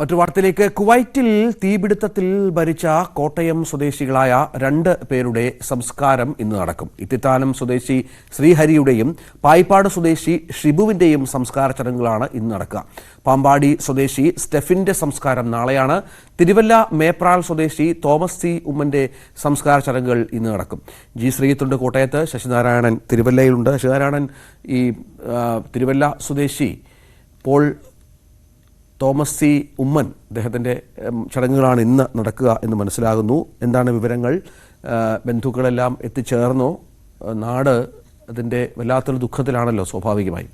മറ്റു വാർത്തയിലേക്ക്. കുവൈറ്റിൽ തീപിടുത്തത്തിൽ ഭരിച്ച കോട്ടയം സ്വദേശികളായ രണ്ട് പേരുടെ സംസ്കാരം ഇന്ന് നടക്കും. ഇത്തിത്താനം സ്വദേശി ശ്രീഹരിയുടെയും പായിപ്പാട് സ്വദേശി ഷിബുവിന്റെയും സംസ്കാര ചടങ്ങുകളാണ് ഇന്ന് നടക്കുക. പാമ്പാടി സ്വദേശി സ്റ്റെഫിന്റെ സംസ്കാരം നാളെയാണ്. തിരുവല്ല മേപ്രാൾ സ്വദേശി തോമസ് സി ഉമ്മന്റെ സംസ്കാര ചടങ്ങുകൾ ഇന്ന് നടക്കും. ജി ശ്രീത്തുണ്ട് കോട്ടയത്ത് ശശിനാരായണൻ തിരുവല്ലയിലുണ്ട്. ശശിനാരായണൻ ഈ തിരുവല്ല സ്വദേശി പോൾ തോമസ് സി. ഉമ്മൻ അദ്ദേഹത്തിന്റെ ചടങ്ങുകളാണ് ഇന്ന് നടക്കുക എന്ന് മനസ്സിലാകുന്നു. എന്താണ് വിവരങ്ങൾ? ബന്ധുക്കളെല്ലാം എത്തിച്ചേർന്നോ? നാട് അതിന്റെ വല്ലാത്തൊരു ദുഃഖത്തിലാണല്ലോ സ്വാഭാവികമായി.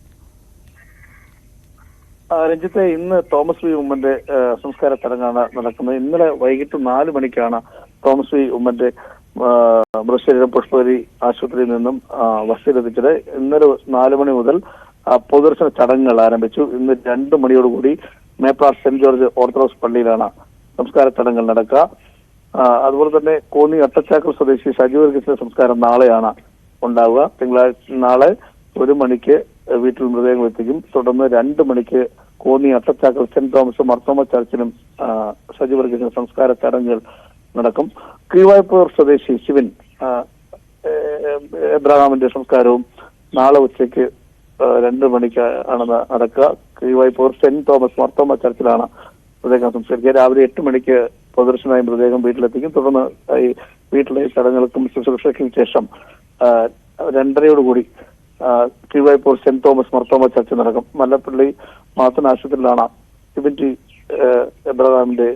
രഞ്ജിത്തെ ഇന്ന് തോമസ് വി. ഉമ്മന്റെ സംസ്കാര ചടങ്ങാണ് നടക്കുന്നത്. ഇന്നലെ വൈകിട്ട് നാല് മണിക്കാണ് തോമസ് വി. ഉമ്മന്റെ മൃതശരീരം പുഷ്പഗിരി ആശുപത്രിയിൽ നിന്നും വസ്തിയിലെത്തിച്ചത് ഇന്നലെ നാല് മണി മുതൽ പൊതുദർശന ചടങ്ങുകൾ ആരംഭിച്ചു. ഇന്ന് രണ്ട് മണിയോടുകൂടി മേപ്പാർ സെന്റ് ജോർജ് ഓർത്തഡോക്സ് പള്ളിയിലാണ് സംസ്കാര ചടങ്ങുകൾ നടക്കുക. അതുപോലെ തന്നെ കോന്നി അട്ടച്ചാക്കൽ സ്വദേശി ഷജു വർഗീസിന്റെ സംസ്കാരം നാളെയാണ് ഉണ്ടാവുക. തിങ്കളാഴ്ച നാളെ ഒരു മണിക്ക് വീട്ടിൽ മൃതദേഹങ്ങൾ എത്തിക്കും. തുടർന്ന് രണ്ട് മണിക്ക് കോന്നി അട്ടച്ചാക്കൽ സെന്റ് തോമസ് മർത്തോമ ചർച്ചിലും ആ, ഷജു വർഗീസിന്റെ സംസ്കാര ചടങ്ങുകൾ നടക്കും. കീവായ്പൂർ സ്വദേശി ശിവൻ എബ്രഹാമിന്റെ സംസ്കാരവും നാളെ ഉച്ചയ്ക്ക് രണ്ട് മണിക്ക് ആണ് ന- കീവായ്പൂർ സെന്റ് തോമസ് മർത്തോമ ചർച്ചിലാണ് മൃതദേഹം സംസ്കരിക്കുക. രാവിലെ എട്ട് മണിക്ക് പൊതുദർശനായി മൃതദേഹം വീട്ടിലെത്തിക്കും. തുടർന്ന് ഈ വീട്ടിലെ ചടങ്ങുകൾക്കും ശുശ്രൂഷയ്ക്കും ശേഷം രണ്ടരയോടുകൂടി Thiruvaypur saint Thomas Marthoma church നടക്കും. മല്ലപ്പള്ളി മാത്തൻ ആശുപത്രിയിലാണ് ടി എബ്രഹാമിന്റെ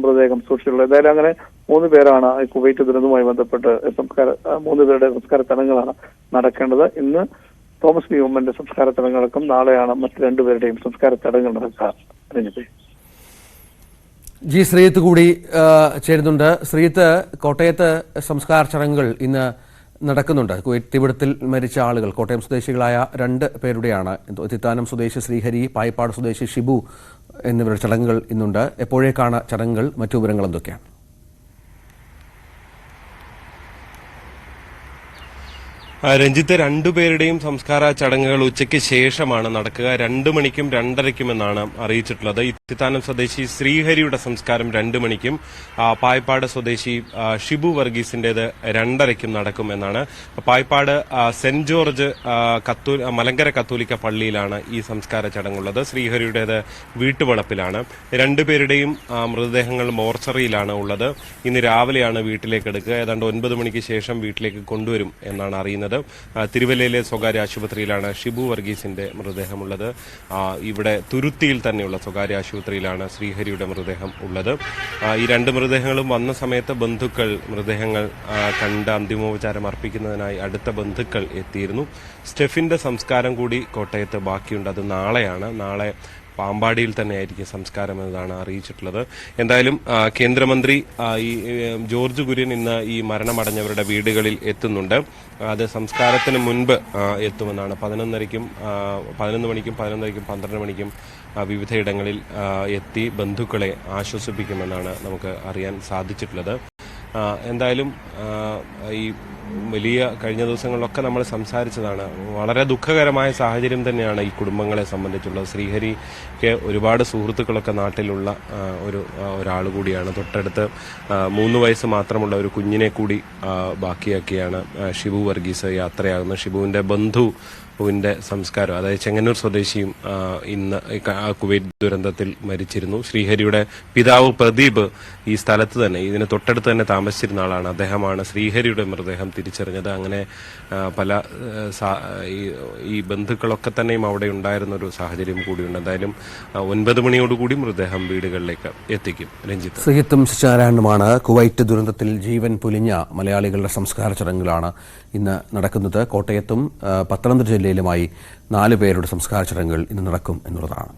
മൃതദേഹം സൂക്ഷിച്ചിട്ടുള്ളത്. എന്തായാലും അങ്ങനെ മൂന്ന് പേരാണ് കുവൈറ്റ് ദുരന്തവുമായി ബന്ധപ്പെട്ട് സംസ്കാര മൂന്ന് പേരുടെ സംസ്കാര ചടങ്ങുകളാണ് നടക്കേണ്ടത്. ഇന്ന് തോമസ് പി ഉമ്മന്റെ സംസ്കാര ചടങ്ങുകൾക്കും നാളെയാണ് മറ്റു രണ്ടുപേരുടെയും സംസ്കാര ചടങ്ങുകൾ നടക്കുക ജി ശ്രീയത്ത് കൂടി ചേരുന്നുണ്ട്. ശ്രീയത്ത് കോട്ടയത്ത് സംസ്കാര ചടങ്ങുകൾ ഇന്ന് നടക്കുന്നുണ്ട്. കുവൈറ്റ് മരിച്ച ആളുകൾ കോട്ടയം സ്വദേശികളായ രണ്ട് പേരുടെയാണ്. തിത്താനം സ്വദേശി ശ്രീഹരി പായിപ്പാട് സ്വദേശി ഷിബു എന്നിവരുടെ ചടങ്ങുകൾ ഇന്നുണ്ട്. എപ്പോഴേക്കാണ് ചടങ്ങുകൾ? മറ്റു വിവരങ്ങൾ എന്തൊക്കെയാണ്? രഞ്ജിത്ത് രണ്ടുപേരുടെയും സംസ്കാര ചടങ്ങുകൾ ഉച്ചയ്ക്ക് ശേഷമാണ് നടക്കുക. രണ്ടു മണിക്കും രണ്ടരയ്ക്കുമെന്നാണ് അറിയിച്ചിട്ടുള്ളത്. ഇത്തിത്താനം സ്വദേശി ശ്രീഹരിയുടെ സംസ്കാരം രണ്ടു മണിക്കും പായ്പാട് സ്വദേശി ഷിബു വർഗീസിന്റേത് രണ്ടരയ്ക്കും നടക്കും എന്നാണ് പായ്പാട് സെന്റ് ജോർജ് കത്തൂ മലങ്കര കത്തോലിക്ക പള്ളിയിലാണ് ഈ സംസ്കാര ചടങ്ങുള്ളത്. ശ്രീഹരിയുടേത് വീട്ടുവളപ്പിലാണ്. രണ്ടുപേരുടെയും മൃതദേഹങ്ങൾ മോർച്ചറിയിലാണ് ഉള്ളത്. ഇന്ന് രാവിലെയാണ് വീട്ടിലേക്ക് എടുക്കുക. ഏതാണ്ട് ഒൻപത് മണിക്ക് ശേഷം വീട്ടിലേക്ക് കൊണ്ടുവരും എന്നാണ് അറിയുന്നത്. ആ, തിരുവല്ലയിലെ സ്വകാര്യ ആശുപത്രിയിലാണ് ഷിബു വർഗീസിന്റെ മൃതദേഹമുള്ളത്. ഇവിടെ തുരുത്തിയിൽ തന്നെയുള്ള സ്വകാര്യ ആശുപത്രിയിലാണ് ശ്രീഹരിയുടെ മൃതദേഹം ഉള്ളത്. ഈ രണ്ട് മൃതദേഹങ്ങളും വന്ന സമയത്ത് ബന്ധുക്കൾ മൃതദേഹങ്ങൾ കണ്ട് അന്തിമോപചാരം അർപ്പിക്കുന്നതിനായി അടുത്ത ബന്ധുക്കൾ എത്തിയിരുന്നു. സ്റ്റെഫിന്റെ സംസ്കാരം കൂടി കോട്ടയത്ത് ബാക്കിയുണ്ട്. അത് നാളെയാണ്. നാളെ പാമ്പാടിയിൽ തന്നെയായിരിക്കും സംസ്കാരം എന്നതാണ് അറിയിച്ചിട്ടുള്ളത്. എന്തായാലും കേന്ദ്രമന്ത്രി ഈ ജോർജ് കുര്യൻ ഇന്ന് ഈ മരണമടഞ്ഞവരുടെ വീടുകളിൽ എത്തുന്നുണ്ട്. അത് സംസ്കാരത്തിന് മുൻപ് എത്തുമെന്നാണ്. പതിനൊന്നരയ്ക്കും പതിനൊന്ന് മണിക്കും പതിനൊന്നരയ്ക്കും പന്ത്രണ്ട് മണിക്കും വിവിധയിടങ്ങളിൽ എത്തി ബന്ധുക്കളെ ആശ്വസിപ്പിക്കുമെന്നാണ് നമുക്ക് അറിയാൻ സാധിച്ചിട്ടുള്ളത്. എന്തായാലും ഈ വലിയ കഴിഞ്ഞ ദിവസങ്ങളിലൊക്കെ നമ്മൾ സംസാരിച്ചതാണ്. വളരെ ദുഃഖകരമായ സാഹചര്യം തന്നെയാണ് ഈ കുടുംബങ്ങളെ സംബന്ധിച്ചുള്ളത് ശ്രീഹരിക്ക് ഒരുപാട് സുഹൃത്തുക്കളൊക്കെ നാട്ടിലുള്ള ഒരു ഒരാൾ കൂടിയാണ്. തൊട്ടടുത്ത് മൂന്ന് വയസ്സ് മാത്രമുള്ള ഒരു കുഞ്ഞിനെ കൂടി ബാക്കിയാക്കിയാണ് ഷിബു വർഗീസ് യാത്രയാകുന്നത്. ഷിബുവിന്റെ ബന്ധു ുവിന്റെ സംസ്കാരം. അതായത് ചെങ്ങന്നൂർ സ്വദേശിയും ഇന്ന് കുവൈറ്റ് ദുരന്തത്തിൽ മരിച്ചിരുന്നു. ശ്രീഹരിയുടെ പിതാവ് പ്രദീപ് ഈ സ്ഥലത്ത് തന്നെ ഇതിന് തൊട്ടടുത്ത് തന്നെ താമസിച്ചിരുന്ന ആളാണ്. അദ്ദേഹമാണ് ശ്രീഹരിയുടെ മൃതദേഹം തിരിച്ചറിഞ്ഞത്. അങ്ങനെ പല ഈ- ബന്ധുക്കളൊക്കെ തന്നെയും അവിടെ ഉണ്ടായിരുന്ന ഒരു സാഹചര്യം കൂടിയുണ്ട്. എന്തായാലും ഒൻപത് മണിയോടുകൂടി മൃതദേഹം വീടുകളിലേക്ക് എത്തിക്കും. രഞ്ജിത്ത്. സഹിത്തും ശിശാരായണുമാണ് കുവൈറ്റ് ദുരന്തത്തിൽ ജീവൻ പൊലിഞ്ഞ മലയാളികളുടെ സംസ്കാര ചടങ്ങുകളാണ് ഇന്ന് നടക്കുന്നത്. കോട്ടയത്തും പത്തനംതിട്ട പത്തനംതിട്ട ജില്ലയിലുമായി നാല് പേരുടെ സംസ്കാര ചടങ്ങുകൾ ഇന്ന് നടക്കും എന്നുള്ളതാണ്.